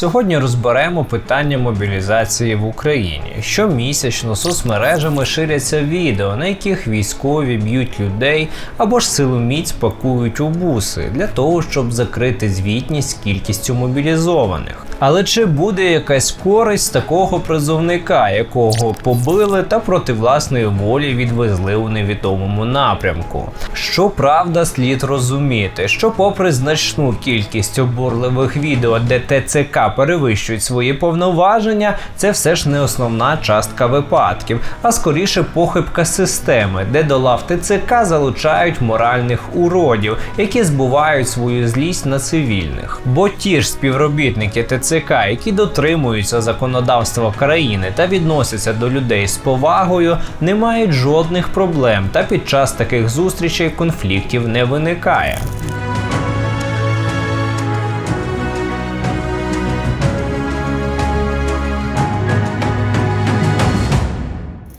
Сьогодні розберемо питання мобілізації в Україні. Щомісячно соцмережами ширяться відео, на яких військові б'ють людей або ж силоміць пакують у буси для того, щоб закрити звітність кількістю мобілізованих. Але чи буде якась користь такого призовника, якого побили та проти власної волі відвезли у невідомому напрямку? Щоправда, слід розуміти, що попри значну кількість обурливих відео, де ТЦК перевищують свої повноваження, це все ж не основна частка випадків, а скоріше похибка системи, де до лав ТЦК залучають моральних уродів, які збувають свою злість на цивільних. Бо ті ж співробітники ТЦК, які дотримуються законодавства країни та відносяться до людей з повагою, не мають жодних проблем, та під час таких зустрічей конфліктів не виникає.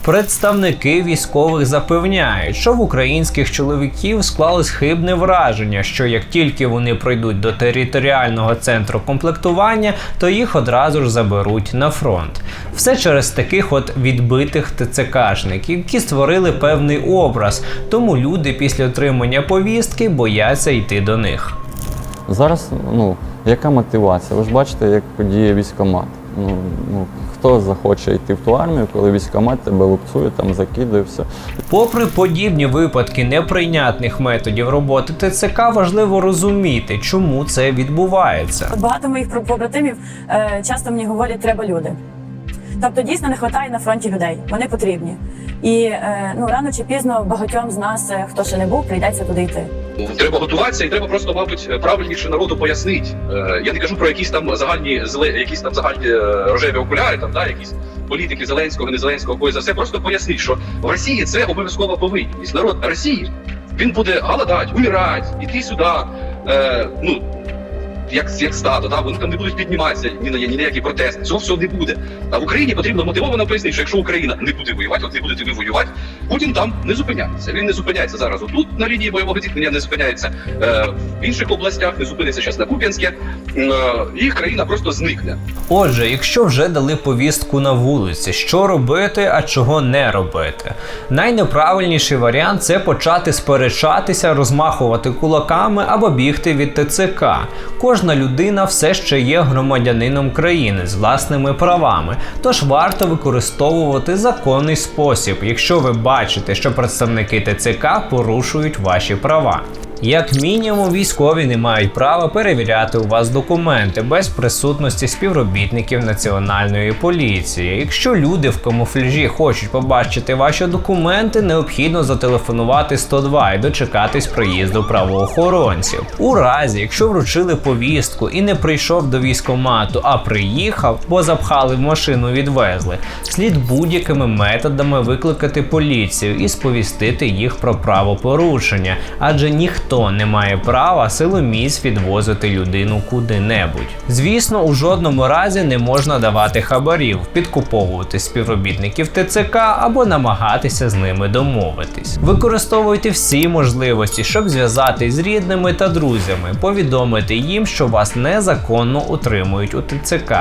Представники військових запевняють, що в українських чоловіків склалось хибне враження, що як тільки вони прийдуть до територіального центру комплектування, то їх одразу ж заберуть на фронт. Все через таких от відбитих ТЦКшників, які створили певний образ, тому люди після отримання повістки бояться йти до них. Зараз, ну, яка мотивація? Ви ж бачите, як діє військкомат. Ну, ну, хто захоче йти в ту армію, коли військомат тебе лупцює, там закидує все. Попри подібні випадки неприйнятних методів роботи ТЦК, важливо розуміти, чому це відбувається. Багато моїх про- побратимів е, часто мені говорять, треба люди. Тобто дійсно не вистачає на фронті людей, вони потрібні. І е, ну рано чи пізно багатьом з нас, е, хто ще не був, прийдеться туди йти. Треба готуватися, і треба просто, мабуть, правильніше народу пояснити. Е, я не кажу про якісь там загальні зеле, якісь там загальні рожеві окуляри, там да, якісь політики Зеленського, не Зеленського, кої за все. Просто поясніть, що в Росії це обов'язкова повинність. Народ Росії він буде голодати, умирати, іти сюди. Е, ну як, як стадо, да, вони там не будуть підніматися ні на ні на які протести. Цього всього не буде. А в Україні потрібно мотивовано пояснити, що якщо Україна не буде воювати, от не будете ви воювати, Путін там не зупиняється. Він не зупиняється зараз. Тут на лінії бойового зіткнення не зупиняється е, в інших областях, не зупиниться зараз на Куп'янське, е, і країна просто зникне. Отже, якщо вже дали повістку на вулиці, що робити, а чого не робити? Найнеправильніший варіант це почати сперечатися, розмахувати кулаками або бігти від ТЦК. Кожна людина все ще є громадянином країни з власними правами, тож варто використовувати законний спосіб, якщо ви бачите, що представники ТЦК порушують ваші права. Як мінімум, військові не мають права перевіряти у вас документи без присутності співробітників національної поліції. Якщо люди в камуфляжі хочуть побачити ваші документи, необхідно зателефонувати 102 і дочекатись приїзду правоохоронців. У разі, якщо вручили повістку і не прийшов до військомату, а приїхав, бо запхали в машину, відвезли, слід будь-якими методами викликати поліцію і сповістити їх про правопорушення, адже ніхто не має права силоміць відвозити людину куди-небудь. Звісно, у жодному разі не можна давати хабарів, підкуповувати співробітників ТЦК або намагатися з ними домовитись. Використовуйте всі можливості, щоб зв'язатись з рідними та друзями, повідомити їм, що вас незаконно утримують у ТЦК.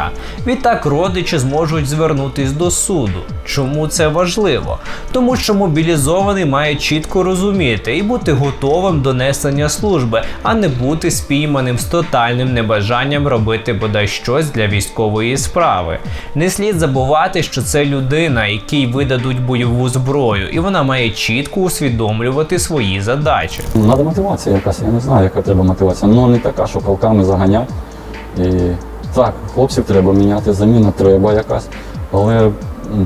Відтак родичі зможуть звернутись до суду. Чому це важливо? Тому що мобілізований має чітко розуміти і бути готовим до несення служби, а не бути спійманим з тотальним небажанням робити бодай щось для військової справи. Не слід забувати, що це людина, якій видадуть бойову зброю, і вона має чітко усвідомлювати свої задачі. Надо мотивація якась, я не знаю, яка треба мотивація. Ну не така, що палками заганять. І так, хлопців треба міняти, заміна треба якась. Але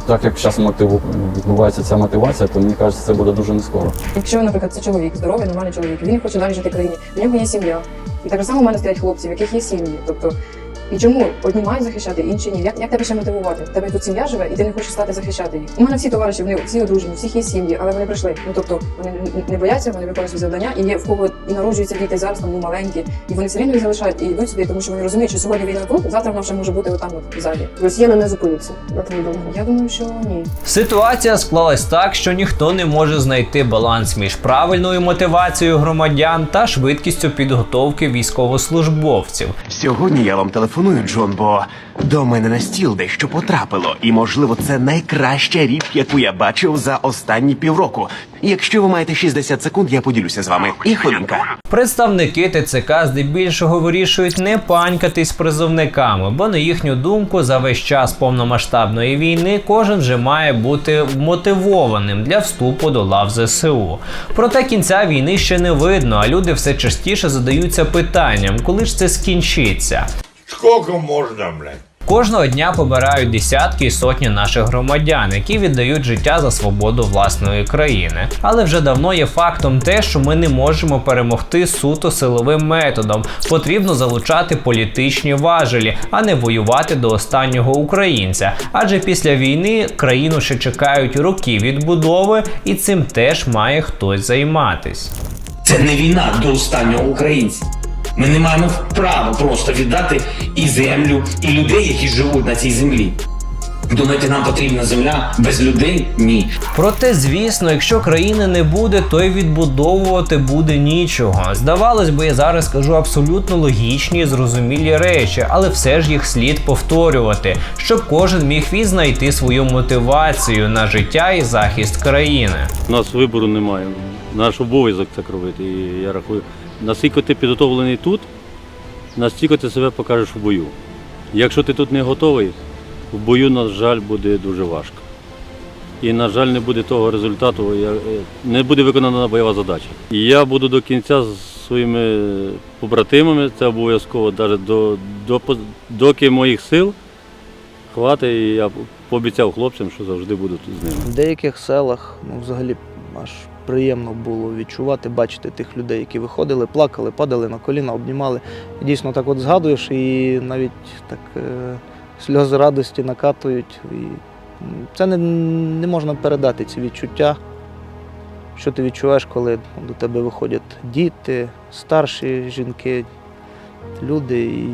так як зараз мотиву... відбувається ця мотивація, то мені кажеться, це буде дуже не скоро. Якщо, наприклад, це чоловік, здоровий, нормальний чоловік, він хоче далі жити в країні, в нього є сім'я. І так само в мене стоять хлопці, в яких є сім'ї. Тобто, і чому одні мають захищати, інші ні? Як, як тебе ще мотивувати? Тебе тут сім'я живе, і ти не хочеш стати захищати їх. У мене всі товариші, вони всі одружені, у всіх є сім'ї, але вони прийшли. Ну тобто вони не- бояться, вони виконують свої завдання, і є в кого і народжуються діти зараз там ну, маленькі, і вони все рівно їх залишають і йдуть сюди, тому що вони розуміють, що сьогодні війна тут, завтра вона вже може бути отам от в залі. Росіяни не зупиняться, на твою думку. Я думаю, що ні. Ситуація склалась так, що ніхто не може знайти баланс між правильною мотивацією громадян та швидкістю підготовки військовослужбовців. Сьогодні я вам телефоную телефоную, Джон, бо до мене на стіл дещо потрапило, і можливо, це найкраща річ, яку я бачив за останні півроку. Якщо ви маєте 60 секунд, я поділюся з вами. І хвилинка. Представники ТЦК здебільшого вирішують не панькатись призовниками, бо на їхню думку, за весь час повномасштабної війни кожен вже має бути мотивованим для вступу до лав ЗСУ. Проте кінця війни ще не видно, а люди все частіше задаються питанням, коли ж це скінчиться. Сколько можно, блядь? Кожного дня побирають десятки і сотні наших громадян, які віддають життя за свободу власної країни. Але вже давно є фактом те, що ми не можемо перемогти суто силовим методом. Потрібно залучати політичні важелі, а не воювати до останнього українця. Адже після війни країну ще чекають роки відбудови, і цим теж має хтось займатись. Це не війна до останнього українця. Ми не маємо права просто віддати і землю, і людей, які живуть на цій землі. Думаєте, нам потрібна земля без людей? Ні. Проте, звісно, якщо країни не буде, то й відбудовувати буде нічого. Здавалось би, я зараз кажу абсолютно логічні і зрозумілі речі, але все ж їх слід повторювати, щоб кожен міг відзнайти свою мотивацію на життя і захист країни. У нас вибору немає. Наш обов'язок це робити. І я рахую, наскільки ти підготовлений тут, настільки ти себе покажеш в бою. Якщо ти тут не готовий, в бою, на жаль, буде дуже важко. І, на жаль, не буде того результату, е, не буде виконана бойова задача. І я буду до кінця з своїми побратимами, це обов'язково, навіть до, до, доки моїх сил хватить, і я пообіцяв хлопцям, що завжди буду тут з ними. В деяких селах ну, взагалі аж приємно було відчувати, бачити тих людей, які виходили, плакали, падали на коліна, обнімали. Дійсно так от згадуєш і навіть так е, сльози радості накатують. І це не, не можна передати ці відчуття. Що ти відчуваєш, коли до тебе виходять діти, старші жінки, люди, і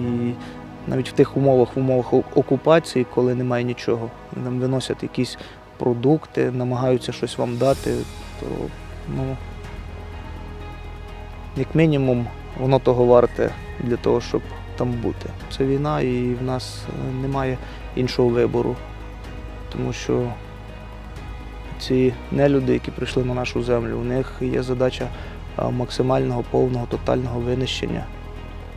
навіть в тих умовах, в умовах окупації, коли немає нічого, нам виносять якісь продукти, намагаються щось вам дати, то ну, як мінімум воно того варте для того, щоб там бути. Це війна і в нас е, немає іншого вибору, тому що ці нелюди, які прийшли на нашу землю, у них є задача максимального, повного, тотального винищення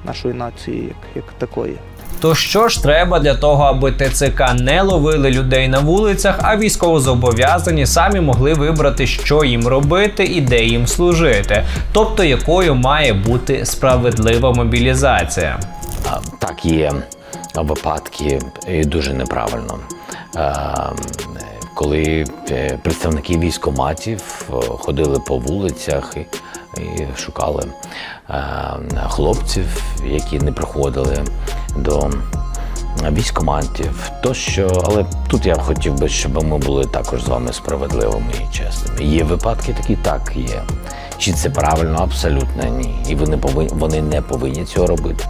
нашої нації як, як такої. То що ж треба для того, аби ТЦК не ловили людей на вулицях, а військовозобов'язані самі могли вибрати, що їм робити і де їм служити, тобто якою має бути справедлива мобілізація. Так, є випадки і дуже неправильно. Е, Коли е, представники військоматів е, ходили по вулицях і, шукали хлопців, які не приходили до військоматів, тощо, але тут я хотів би, щоб ми були також з вами справедливими і чесними. Є випадки такі, так є. Чи це правильно? Абсолютно ні. І вони повинні вони не повинні цього робити.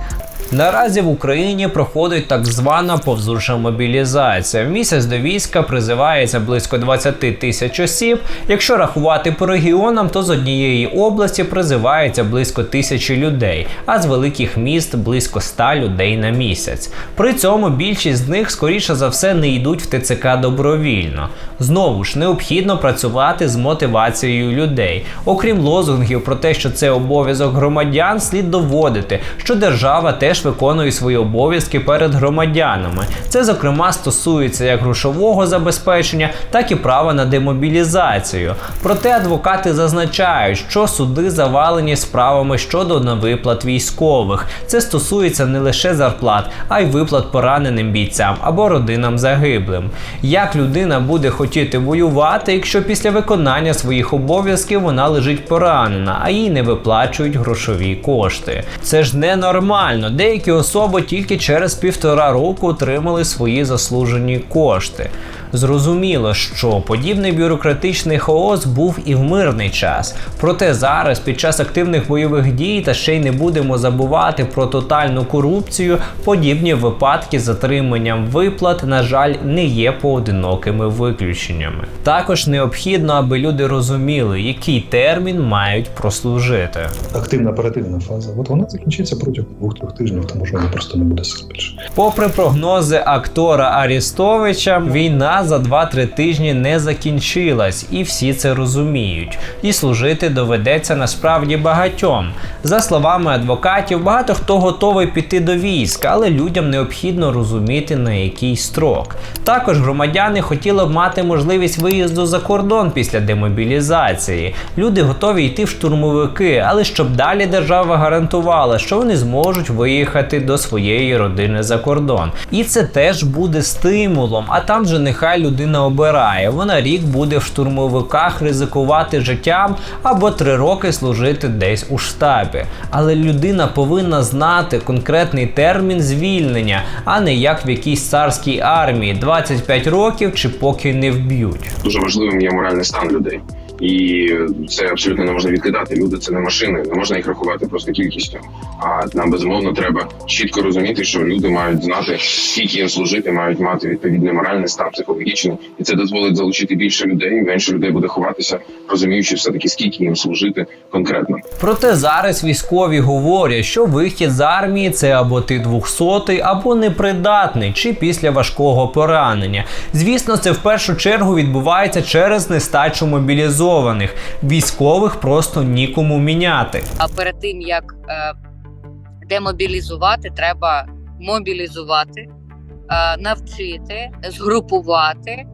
Наразі в Україні проходить так звана повзуча мобілізація. В місяць до війська призивається близько 20 тисяч осіб. Якщо рахувати по регіонам, то з однієї області призивається близько тисячі людей, а з великих міст близько 100 людей на місяць. При цьому більшість з них, скоріше за все, не йдуть в ТЦК добровільно. Знову ж необхідно працювати з мотивацією людей. Окрім лозунгів про те, що це обов'язок громадян, слід доводити, що держава теж виконує свої обов'язки перед громадянами. Це, зокрема, стосується як грошового забезпечення, так і права на демобілізацію. Проте адвокати зазначають, що суди завалені справами щодо невиплат військових. Це стосується не лише зарплат, а й виплат пораненим бійцям або родинам загиблим. Як людина буде хотіти воювати, якщо після виконання своїх обов'язків вона лежить поранена, а їй не виплачують грошові кошти? Це ж ненормально. Деякі особи тільки через півтора року отримали свої заслужені кошти. Зрозуміло, що подібний бюрократичний хаос був і в мирний час. Проте зараз, під час активних бойових дій, та ще й не будемо забувати про тотальну корупцію, подібні випадки з затриманням виплат, на жаль, не є поодинокими виключеннями. Також необхідно, аби люди розуміли, який термін мають прослужити. активна оперативна фаза. От вона закінчиться протягом двох-трьох тижнів, тому що вона просто не буде сил більше. Попри прогнози актора Арістовича, війна за 2-3 тижні не закінчилась, і всі це розуміють. І служити доведеться насправді багатьом. За словами адвокатів, багато хто готовий піти до війська, але людям необхідно розуміти на який строк. Також громадяни хотіли б мати можливість виїзду за кордон після демобілізації. Люди готові йти в штурмовики, але щоб далі держава гарантувала, що вони зможуть виїхати до своєї родини за кордон. І це теж буде стимулом. А там же нехай людина обирає. Вона рік буде в штурмовиках ризикувати життям або три роки служити десь у штабі. Але людина повинна знати конкретний термін звільнення, а не як в якійсь царській армії 25 років чи поки не вб'ють. Дуже важливим є моральний стан людей. І це абсолютно не можна відкидати. Люди це не машини, не можна їх рахувати просто кількістю. А нам безумовно треба чітко розуміти, що люди мають знати, скільки їм служити, мають мати відповідний моральний стан, психологічний, і це дозволить залучити більше людей. Менше людей буде ховатися, розуміючи все таки, скільки їм служити конкретно. Проте зараз військові говорять, що вихід з армії це або ти 200 або непридатний, чи після важкого поранення. Звісно, це в першу чергу відбувається через нестачу мобілізованих. Військових просто нікому міняти. А перед тим як е, демобілізувати, треба мобілізувати, е, навчити, згрупувати е,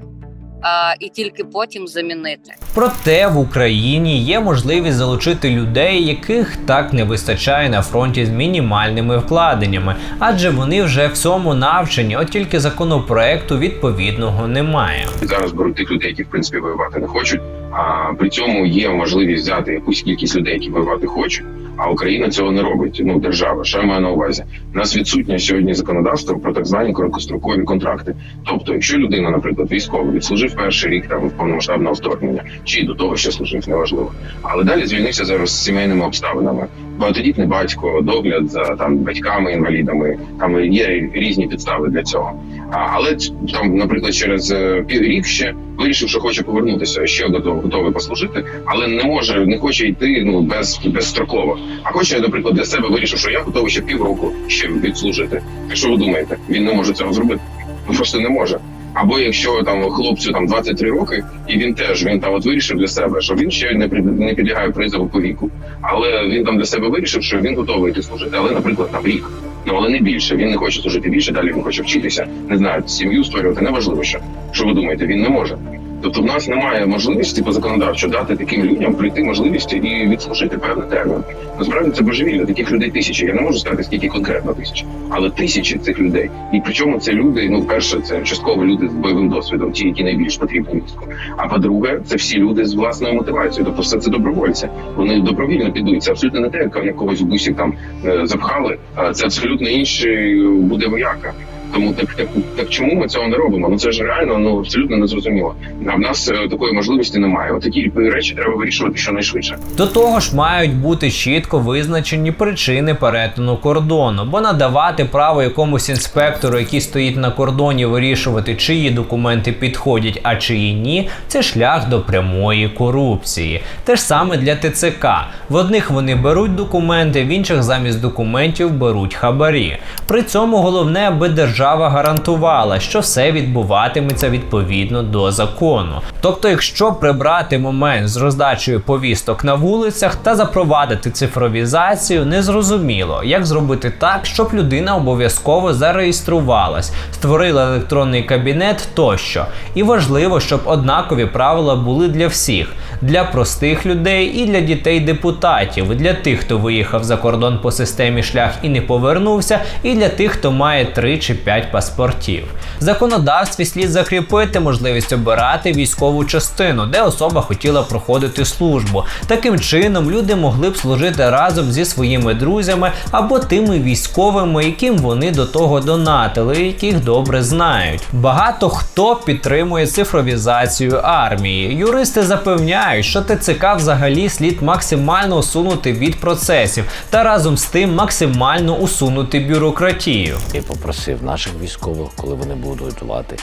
і тільки потім замінити. Проте в Україні є можливість залучити людей, яких так не вистачає на фронті з мінімальними вкладеннями, адже вони вже в цьому навчені, от тільки законопроекту відповідного немає. зараз беруть тих людей, які в принципі воювати не хочуть. А при цьому є можливість взяти якусь кількість людей, які воювати хочуть. А Україна цього не робить. Ну держава, що я маю на увазі. У нас відсутнє сьогодні законодавство про так звані короткострокові контракти. Тобто, якщо людина, наприклад, військовий відслужив перший рік там повномасштабного вторгнення, чи до того ще служив, неважливо. Але далі звільнився зараз з сімейними обставинами. Багатодітний батько, догляд за там батьками, інвалідами. Там є різні підстави для цього. А, але там, наприклад, через е, піврік ще вирішив, що хоче повернутися ще готовий, готовий послужити, але не може, не хоче йти ну без безстроково. А хоче, наприклад, для себе вирішив, що я готовий ще півроку ще відслужити. Так що ви думаєте, він не може цього зробити? Ну просто не може. Або якщо там хлопцю там 23 роки, і він теж він там от вирішив для себе, що він ще не не підлягає призову по віку, але він там для себе вирішив, що він готовий йти служити, але, наприклад, там рік. Ну але не більше. Він не хоче служити більше, далі він хоче вчитися, не знаю, сім'ю створювати. Неважливо, що що ви думаєте, він не може. Тобто в нас немає можливості по законодавчо дати таким людям прийти можливість і відслужити певний термін. Насправді це божевілля. Таких людей тисячі. Я не можу сказати, скільки конкретно тисяч, але тисячі цих людей. І причому це люди, ну перше, це частково люди з бойовим досвідом, ті, які найбільш потрібні війську. А по-друге, це всі люди з власною мотивацією. Тобто, все це добровольці. Вони добровільно підуть. Це абсолютно не те, як якогось в бусі там е, запхали. А це абсолютно інший буде вояка. Тому так, так, так чому ми цього не робимо? Ну це ж реально ну абсолютно незрозуміло. А в нас е, такої можливості немає. От такі речі треба вирішувати щонайшвидше. До того ж, мають бути чітко визначені причини перетину кордону, бо надавати право якомусь інспектору, який стоїть на кордоні, вирішувати, чиї документи підходять, а чиї ні, це шлях до прямої корупції. Те ж саме для ТЦК. В одних вони беруть документи, в інших замість документів беруть хабарі. При цьому головне, аби держава гарантувала, що все відбуватиметься відповідно до закону. Тобто, якщо прибрати момент з роздачею повісток на вулицях та запровадити цифровізацію, незрозуміло, як зробити так, щоб людина обов'язково зареєструвалась, створила електронний кабінет тощо. І важливо, щоб однакові правила були для всіх, для простих людей і для дітей депутатів, для тих, хто виїхав за кордон по системі шлях і не повернувся, і для тих, хто має 3 чи 5 паспортів. Законодавстві слід закріпити можливість обирати військову частину, де особа хотіла проходити службу. Таким чином люди могли б служити разом зі своїми друзями або тими військовими, яким вони до того донатили, яких добре знають. Багато хто підтримує цифровізацію армії. Юристи запевняють, що ТЦК взагалі слід максимально усунути від процесів та разом з тим максимально усунути бюрократію. І попросив наших військових, коли вони будуть готувати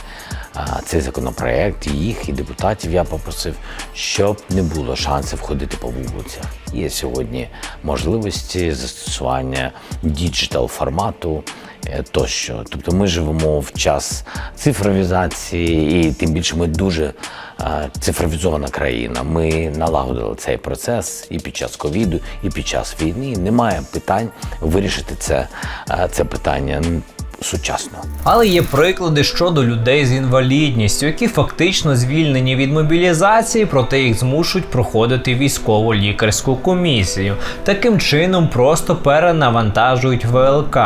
а, цей законопроект, і їх, і депутатів, я попросив, щоб не було шансів ходити по вулицях. Є сьогодні можливості застосування діджитал формату тощо. Тобто ми живемо в час цифровізації, і тим більше ми дуже е, цифровізована країна. Ми налагодили цей процес і під час ковіду, і під час війни. Немає питань вирішити це, е, це питання сучасно. Але є приклади щодо людей з інвалідністю, які фактично звільнені від мобілізації, проте їх змушують проходити військово лікарську комісію. Таким чином просто перенавантажують ВЛК.